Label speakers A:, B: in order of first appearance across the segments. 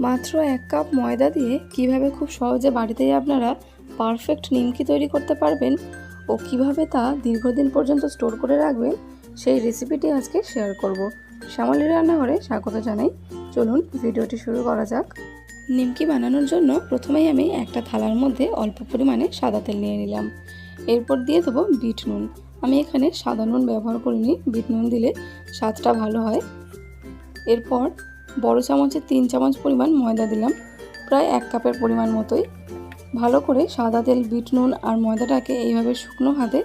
A: মাত্র এক কাপ ময়দা দিয়ে কীভাবে খুব সহজে বাড়িতেই আপনারা পারফেক্ট নিমকি তৈরি করতে পারবেন ও কীভাবে তা দীর্ঘদিন পর্যন্ত স্টোর করে রাখবেন, সেই রেসিপিটি আজকে শেয়ার করব। শ্যামলী রান্নাঘরে স্বাগত জানাই। চলুন ভিডিওটি শুরু করা যাক। নিমকি বানানোর জন্য প্রথমেই আমি একটা থালার মধ্যে অল্প পরিমাণে সাদা তেল নিয়ে নিলাম। এরপর দিয়ে দেবো বিট নুন। আমি এখানে সাদা নুন ব্যবহার করিনি। বিট নুন দিলে স্বাদটা ভালো হয়। এরপর বড় চামচের তিন চামচ পরিমাণ ময়দা দিলাম, প্রায় এক কাপের পরিমাণ মতোই। ভালো করে সাদা তেল, বিট নুন আর ময়দাটাকে এইভাবে শুকনো হাতে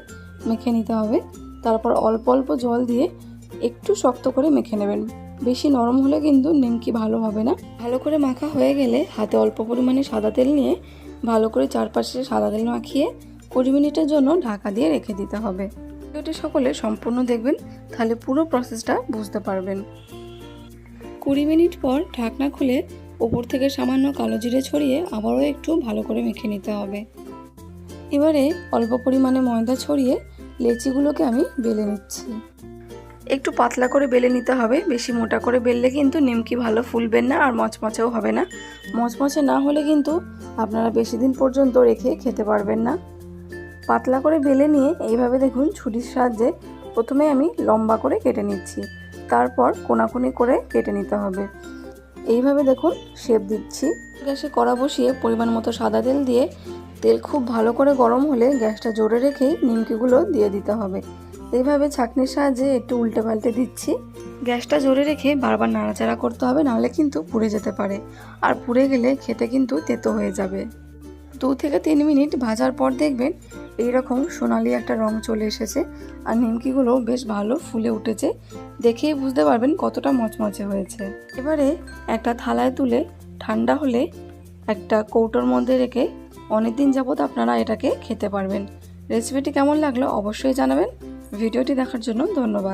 A: মেখে নিতে হবে। তারপর অল্প অল্প জল দিয়ে একটু শক্ত করে মেখে নেবেন। বেশি নরম হলে কিন্তু নিমকি ভালো হবে না। ভালো করে মাখা হয়ে গেলে হাতে অল্প পরিমাণে সাদা তেল নিয়ে ভালো করে চারপাশে সাদা তেল মাখিয়ে কুড়ি মিনিটের জন্য ঢাকা দিয়ে রেখে দিতে হবে। ভিডিওটি সকলে সম্পূর্ণ দেখবেন, তাহলে পুরো প্রসেসটা বুঝতে পারবেন। কুড়ি মিনিট পর ঢাকনা খুলে ওপর থেকে সামান্য কালো জিরে ছড়িয়ে আবারও একটু ভালো করে মেখে নিতে হবে। এবারে অল্প পরিমাণে ময়দা ছড়িয়ে লেচিগুলোকে আমি বেলে নিচ্ছি। একটু পাতলা করে বেলে নিতে হবে, বেশি মোটা করে বেললে কিন্তু নিমকি ভালো ফুলবেন না আর মচমচেও হবে না। মচমচে না হলে কিন্তু আপনারা বেশি দিন পর্যন্ত রেখে খেতে পারবেন না। পাতলা করে বেলে নিয়ে এইভাবে দেখুন ছুরির সাহায্যে প্রথমে আমি লম্বা করে কেটে নিচ্ছি। তারপর কোনাকুনি করে কেটে নিতে হবে। এইভাবে দেখুন শেপ দিচ্ছি। গ্যাসে কড়া বসিয়ে পরিমাণ মতো সাদা তেল দিয়ে, তেল খুব ভালো করে গরম হলে গ্যাসটা জোরে রেখেই নিমকিগুলো দিয়ে দিতে হবে। এইভাবে ছাঁকনির সাহায্যে একটু উল্টে পাল্টে দিচ্ছি। গ্যাসটা জোরে রেখে বারবার নাড়াচাড়া করতে হবে, নাহলে কিন্তু পুড়ে যেতে পারে। আর পুড়ে গেলে খেতে কিন্তু তেতো হয়ে যাবে। দু থেকে তিন মিনিট ভাজার পর দেখবেন এইরকম সোনালি একটা রং চলে এসেছে আর নিমকিগুলো বেশ ভালো ফুলে উঠেছে। দেখেই বুঝতে পারবেন কতটা মচমচে হয়েছে। এবারে একটা থালায় তুলে ঠান্ডা হলে একটা কৌটোর মধ্যে রেখে অনেক দিন যাবত আপনারা এটাকে খেতে পারবেন। রেসিপিটি কেমন লাগল অবশ্যই জানাবেন। ভিডিওটি দেখার জন্য ধন্যবাদ।